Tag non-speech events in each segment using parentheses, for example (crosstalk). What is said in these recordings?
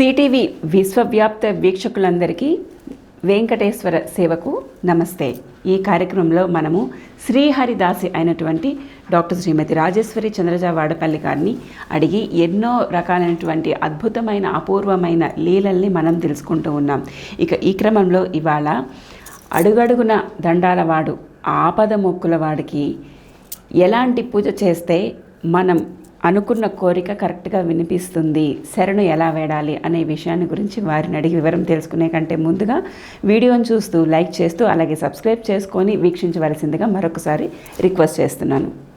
CTV విశ్వవ్యాప్త వీక్షకులందరికీ వెంకటేశ్వర సేవకు నమస్తే. ఈ కార్యక్రమంలో మనము శ్రీహరిదాసి అయినటువంటి డాక్టర్ శ్రీమతి రాజేశ్వరి చంద్రజ వాడపల్లి గారిని అడిగి ఎన్నో రకాలైనటువంటి అద్భుతమైన అపూర్వమైన లీలల్ని మనం తెలుసుకుంటూ ఉన్నాం. ఇక ఈ క్రమంలో ఇవాళ అడుగడుగున దండాల వాడు ఆపద మొక్కుల వాడికి ఎలాంటి పూజ చేస్తే మనం అనుకున్న కోరిక కరెక్ట్గా వినిపిస్తుంది. శరణు ఎలా వేడాలి అనే విషయాన్ని గురించి వారిని అడిగి వివరం తెలుసుకునే కంటే ముందుగా వీడియోని చూస్తూ లైక్ చేస్తూ అలాగే సబ్స్క్రైబ్ చేసుకొని వీక్షించవలసిందిగా మరొకసారి రిక్వెస్ట్ చేస్తున్నాను.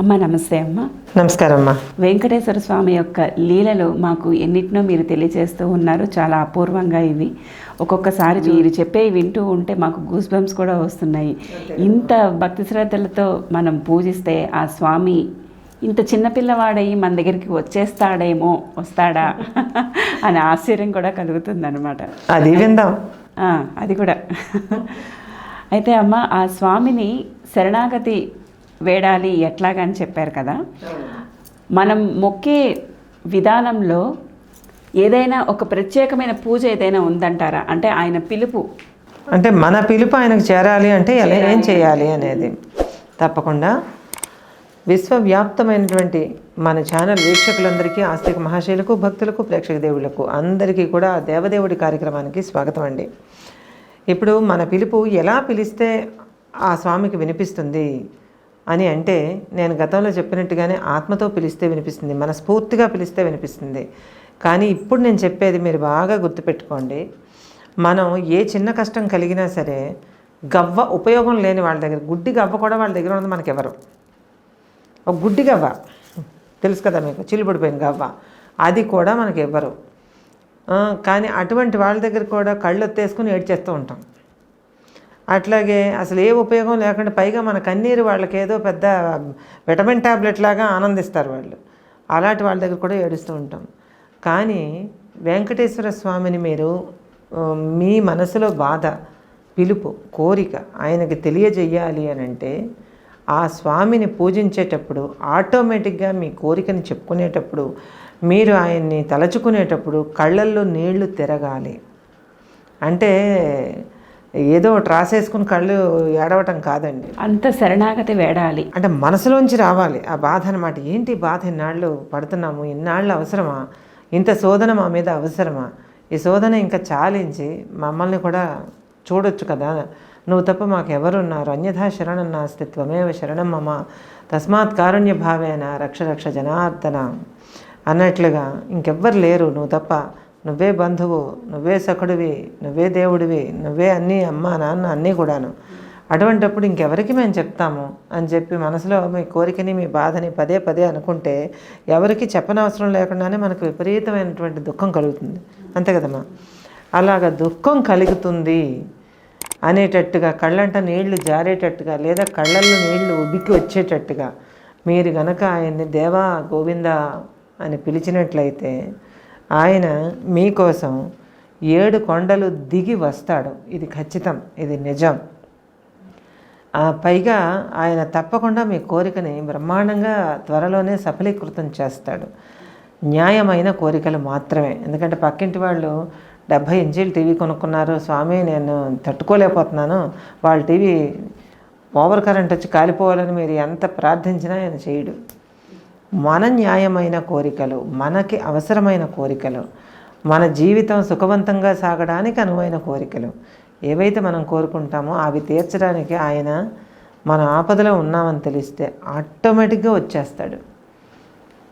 అమ్మ నమస్తే అమ్మ. నమస్కారం అమ్మా వెంకటేశ్వర స్వామి యొక్క లీలలు మాకు ఎన్నిటినో మీరు తెలియజేస్తూ ఉన్నారు. చాలా అపూర్వంగా ఇవి. ఒక్కొక్కసారి మీరు చెప్పే వింటూ ఉంటే మాకు గూస్ బంప్స్ కూడా వస్తున్నాయి. ఇంత భక్తి శ్రద్ధలతో మనం పూజిస్తే ఆ స్వామి ఇంత చిన్నపిల్లవాడయి మన దగ్గరికి వచ్చేస్తాడేమో వస్తాడా అనే ఆశ్చర్యం కూడా కలుగుతుందన్నమాట. అది విందాం. అది కూడా. అయితే అమ్మ ఆ స్వామిని శరణాగతి వేడాలి ఎట్లాగని చెప్పారు కదా. మనం మొక్కే విధానంలో ఏదైనా ఒక ప్రత్యేకమైన పూజ ఏదైనా ఉందంటారా? అంటే ఆయన పిలుపు. అంటే మన పిలుపు ఆయనకు చేరాలి అంటే ఎలా ఏం చేయాలి అనేది తప్పకుండా. విశ్వవ్యాప్తమైనటువంటి మన ఛానల్ వీక్షకులందరికీ ఆస్తిక మహాశైలకు భక్తులకు ప్రేక్షక దేవుళ్ళకు అందరికీ కూడా దేవదేవుడి కార్యక్రమానికి స్వాగతం అండి. ఇప్పుడు మన పిలుపు ఎలా పిలిస్తే ఆ స్వామికి వినిపిస్తుంది అని అంటే నేను గతంలో చెప్పినట్టుగానే ఆత్మతో పిలిస్తే వినిపిస్తుంది మన స్ఫూర్తిగా పిలిస్తే వినిపిస్తుంది. కానీ ఇప్పుడు నేను చెప్పేది మీరు బాగా గుర్తుపెట్టుకోండి. మనం ఏ చిన్న కష్టం కలిగినా సరే గవ్వ ఉపయోగం లేని వాళ్ళ దగ్గర గుడ్డి గవ్వ కూడా వాళ్ళ దగ్గర ఉన్నది మనకెవరు? ఒక గుడ్డి గవ్వ. తెలుసు కదా మీకు? చిల్లుబడిపోయిన గవ్వ. అది కూడా మనకి ఇవ్వరు కానీ అటువంటి వాళ్ళ దగ్గర కూడా కళ్ళు ఒత్తేసుకుని ఏడ్చేస్తూ ఉంటాం. అట్లాగే అసలు ఏ ఉపయోగం లేకుండా పైగా మన కన్నీరు వాళ్ళకి ఏదో పెద్ద విటమిన్ ట్యాబ్లెట్ లాగా ఆనందిస్తారు వాళ్ళు. అలాంటి వాళ్ళ దగ్గర కూడా ఏడుస్తూ ఉంటాం. కానీ వెంకటేశ్వర స్వామిని మీరు మీ మనసులో బాధ పిలుపు కోరిక ఆయనకి తెలియజేయాలి అని అంటే ఆ స్వామిని పూజించేటప్పుడు ఆటోమేటిక్గా మీ కోరికని చెప్పుకునేటప్పుడు మీరు ఆయన్ని తలచుకునేటప్పుడు కళ్ళల్లో నీళ్ళు తిరగాలి. అంటే ఏదో ఒకటి రాసేసుకుని కళ్ళు ఏడవటం కాదండి. అంత శరణాగతి వేడాలి. అంటే మనసులోంచి రావాలి ఆ బాధ అనమాట ఏంటి బాధ ఇన్నాళ్ళు పడుతున్నాము ఇన్నాళ్ళు అవసరమా? ఇంత శోధన మా మీద అవసరమా? ఈ శోధన ఇంకా చాలించి మమ్మల్ని కూడా చూడొచ్చు కదా. నువ్వు తప్ప మాకెవరున్నారు? అన్యథా శరణం నాస్తి త్వమేవ శరణం మమ. తస్మాత్ కారుణ్య భావేన రక్ష రక్ష జనార్దన. అన్నట్లుగా ఇంకెవ్వరు లేరు నువ్వు తప్ప. నువ్వే బంధువు నువ్వే సఖుడివి నువ్వే దేవుడివి నువ్వే అన్నీ అమ్మ నాన్న అన్నీ కూడాను. అటువంటప్పుడు ఇంకెవరికి మేము చెప్తాము? అని చెప్పి మనసులో మీ కోరికని మీ బాధని పదే పదే అనుకుంటే ఎవరికి చెప్పనవసరం లేకుండానే మనకు విపరీతమైనటువంటి దుఃఖం కలుగుతుంది. అంతే కదమ్మా? అలాగ దుఃఖం కలుగుతుంది. అనేటట్టుగా కళ్ళంట నీళ్ళు జారేటట్టుగా లేదా కళ్ళల్లో నీళ్ళు ఉబికి వచ్చేటట్టుగా మీరు గనక ఆయన్ని దేవా గోవింద అని పిలిచినట్లయితే ఆయన మీకోసం ఏడు కొండలు దిగి వస్తాడు. ఇది ఖచ్చితం ఇది నిజం. ఆ పైగా ఆయన తప్పకుండా మీ కోరికని బ్రహ్మాండంగా త్వరలోనే సఫలీకృతం చేస్తాడు. న్యాయమైన కోరికలు మాత్రమే. ఎందుకంటే పక్కింటి వాళ్ళు డెబ్భై ఇంచీలు టీవీ కొనుక్కున్నారు. స్వామి నేను తట్టుకోలేకపోతున్నాను. వాళ్ళ టీవీ ఓవర్ కరెంట్ వచ్చి కాలిపోవాలని మీరు ఎంత ప్రార్థించినా ఆయన చేయడు. మన న్యాయమైన కోరికలు మనకి అవసరమైన కోరికలు మన జీవితం సుఖవంతంగా సాగడానికి అనువైన కోరికలు ఏవైతే మనం కోరుకుంటామో అవి తీర్చడానికి ఆయన మన ఆపదలో ఉన్నామని తెలిస్తే ఆటోమేటిక్గా వచ్చేస్తాడు.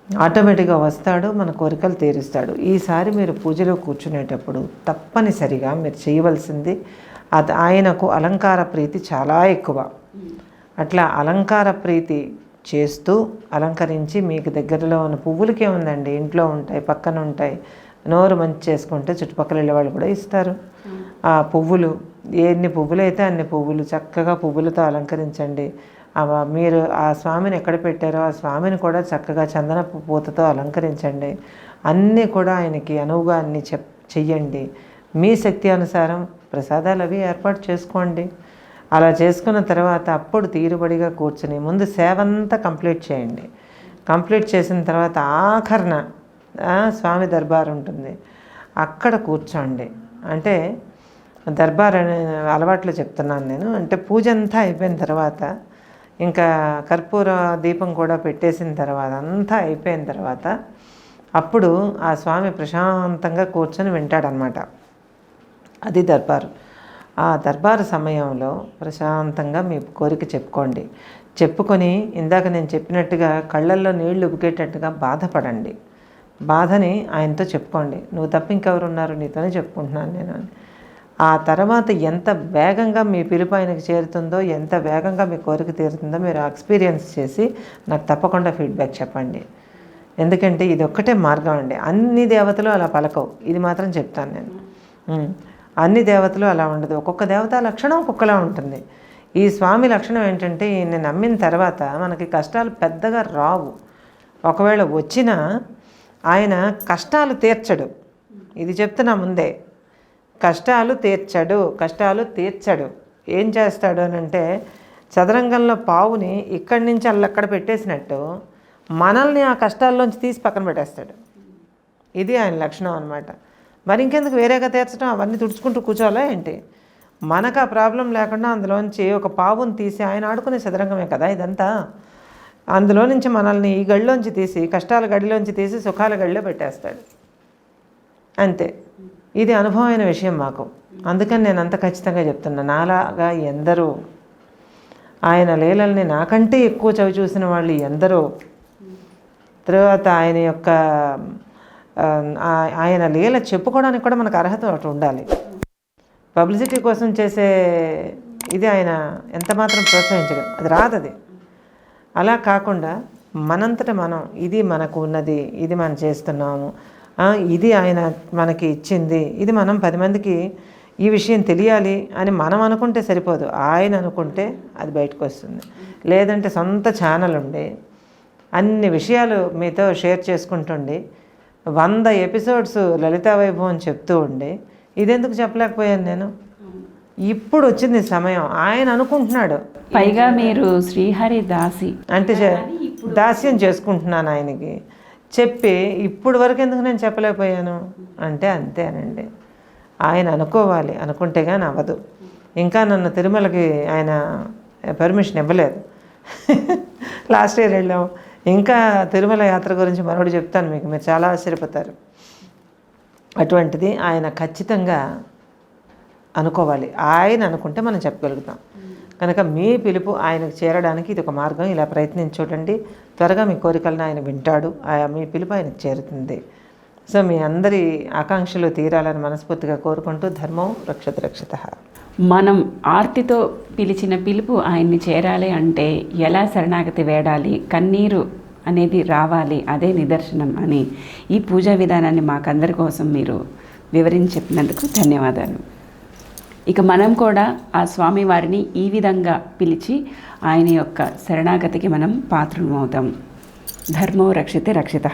ఆటోమేటిక్గా వస్తాడు మన కోరికలు తీరుస్తాడు. ఈసారి మీరు పూజలో కూర్చునేటప్పుడు తప్పనిసరిగా మీరు చేయవలసింది అది ఆయనకు అలంకార ప్రీతి చాలా ఎక్కువ. అట్లా అలంకార ప్రీతి చేస్తూ అలంకరించి మీకు దగ్గరలో ఉన్న పువ్వులకి ఏముందండి ఇంట్లో ఉంటాయి పక్కన ఉంటాయి నోరు మంచి చేసుకుంటే చుట్టుపక్కల వెళ్ళే వాళ్ళు కూడా ఇస్తారు. ఆ పువ్వులు ఎన్ని పువ్వులు అయితే అన్ని పువ్వులు చక్కగా పువ్వులతో అలంకరించండి. మీరు ఆ స్వామిని ఎక్కడ పెట్టారో ఆ స్వామిని కూడా చక్కగా చందనపు పూతతో అలంకరించండి. అన్నీ కూడా ఆయనకి అనువుగా అన్ని చెప్ చెయ్యండి. మీ శక్తి అనుసారం ప్రసాదాలు అవి ఏర్పాటు చేసుకోండి. అలా చేసుకున్న తర్వాత అప్పుడు తీరుబడిగా కూర్చుని ముందు సేవ అంతా కంప్లీట్ చేయండి. కంప్లీట్ చేసిన తర్వాత ఆఖరణ స్వామి దర్బార్ ఉంటుంది. అక్కడ కూర్చోండి. అంటే దర్బార్ అనే అలవాట్లు చెప్తున్నాను నేను. అంటే పూజ అంతా అయిపోయిన తర్వాత ఇంకా కర్పూర దీపం కూడా పెట్టేసిన తర్వాత అంతా అయిపోయిన తర్వాత అప్పుడు ఆ స్వామి ప్రశాంతంగా కూర్చొని వింటాడనమాట అది దర్బారు. ఆ దర్బారు సమయంలో ప్రశాంతంగా మీ కోరిక చెప్పుకోండి. చెప్పుకొని ఇందాక నేను చెప్పినట్టుగా కళ్ళల్లో నీళ్ళు ఉబికేటట్టుగా బాధపడండి. బాధని ఆయనతో చెప్పుకోండి. నువ్వు తప్ప ఇంకెవరు ఉన్నారు నీతోనే చెప్పుకుంటున్నాను నేను అని. ఆ తర్వాత ఎంత వేగంగా మీ పిలుపు ఆయనకు చేరుతుందో ఎంత వేగంగా మీ కోరిక తీరుతుందో మీరు ఎక్స్పీరియన్స్ చేసి నాకు తప్పకుండా ఫీడ్బ్యాక్ చెప్పండి. ఎందుకంటే ఇది ఒక్కటే మార్గం అండి. అన్ని దేవతలు అలా పలకవు. ఇది మాత్రం చెప్తాను నేను. అన్ని దేవతలు అలా ఉండదు. ఒక్కొక్క దేవత లక్షణం ఒక్కొక్కలా ఉంటుంది. ఈ స్వామి లక్షణం ఏంటంటే ఈయన నమ్మిన తర్వాత మనకి కష్టాలు పెద్దగా రావు. ఒకవేళ వచ్చినా ఆయన కష్టాలు తీర్చడు. ఇది చెప్తున్నా ముందే. కష్టాలు తీర్చడు కష్టాలు తీర్చడు. ఏం చేస్తాడు అని అంటే చదరంగంలో పావుని ఇక్కడి నుంచి అల్లక్కడ పెట్టేసినట్టు మనల్ని ఆ కష్టాల్లోంచి తీసి పక్కన పెట్టేస్తాడు. ఇది ఆయన లక్షణం అనమాట మరి ఇంకెందుకు వేరేగా తీర్చడం? అవన్నీ తుడుచుకుంటూ కూర్చోవాలా ఏంటి? మనకు ఆ ప్రాబ్లం లేకుండా అందులోంచి ఒక పావుని తీసి ఆయన ఆడుకునే చదరంగమే కదా ఇదంతా. అందులో నుంచి మనల్ని ఈ గడిలోంచి తీసి కష్టాల గడిలోంచి తీసి సుఖాల గడిలో పెట్టేస్తాడు. అంతే. ఇది అనుభవమైన విషయం మాకు. అందుకని నేను అంత ఖచ్చితంగా చెప్తున్నా. నాలాగా ఎందరో ఆయన లీలల్ని నాకంటే ఎక్కువ చవి చూసిన వాళ్ళు ఎందరో తర్వాత ఆయన యొక్క ఆయన లీల చెప్పుకోవడానికి కూడా మనకు అర్హత ఒకటి ఉండాలి. పబ్లిసిటీ కోసం చేసే ఇది ఆయన ఎంత మాత్రం ప్రోత్సహించడం. అది రాదు అది. అలా కాకుండా మనంతట మనం ఇది మనకు ఉన్నది ఇది మనం చేస్తున్నాము ఇది ఆయన మనకి ఇచ్చింది. ఇది మనం పది మందికి ఈ విషయం తెలియాలి అని మనం అనుకుంటే సరిపోదు. ఆయన అనుకుంటే అది బయటకు వస్తుంది లేదంటే సొంత ఛానల్ ఉండి. అన్ని విషయాలు మీతో షేర్ చేసుకుంటుండి. వంద ఎపిసోడ్స్ లలితా వైభవం చెప్తూ ఉండి. ఇదెందుకు చెప్పలేకపోయాను నేను? ఇప్పుడు వచ్చింది సమయం. ఆయన అనుకుంటున్నాడు. పైగా మీరు శ్రీహరి దాసి. అంటే దాస్యం చేసుకుంటున్నాను ఆయనకి. చెప్పి ఇప్పుడు వరకు ఎందుకు నేను చెప్పలేకపోయాను? అంటే అంతేనండి. ఆయన అనుకోవాలి. అనుకుంటే కానీ అవ్వదు ఇంకా నన్ను తిరుమలకి ఆయన పర్మిషన్ ఇవ్వలేదు. (laughs) లాస్ట్ ఇయర్ వెళ్ళాం. ఇంకా తిరుమల యాత్ర గురించి మరొకటి చెప్తాను మీకు. మీరు చాలా ఆశ్చర్యపోతారు. అటువంటిది ఆయన ఖచ్చితంగా అనుకోవాలి. ఆయన అనుకుంటే మనం చెప్పగలుగుతాం. కనుక మీ పిలుపు ఆయనకు చేరడానికి ఇది ఒక మార్గం. ఇలా ప్రయత్నించి చూడండి త్వరగా మీ కోరికలను ఆయన వింటాడు. మీ పిలుపు ఆయనకు చేరుతుంది. సో మీ అందరి ఆకాంక్షలు తీరాలని మనస్ఫూర్తిగా కోరుకుంటూ ధర్మం రక్షత రక్షిత. మనం ఆర్తితో పిలిచిన పిలుపు ఆయన్ని చేరాలి అంటే ఎలా శరణాగతి వేడాలి? కన్నీరు అనేది రావాలి. అదే నిదర్శనం అని ఈ పూజా విధానాన్ని మాకందరి కోసం మీరు వివరించి చెప్పినందుకు ధన్యవాదాలు. ఇక మనం కూడా ఆ స్వామివారిని ఈ విధంగా పిలిచి ఆయన యొక్క శరణాగతికి మనం పాత్రమవుతాం ధర్మో రక్షితే రక్షిత.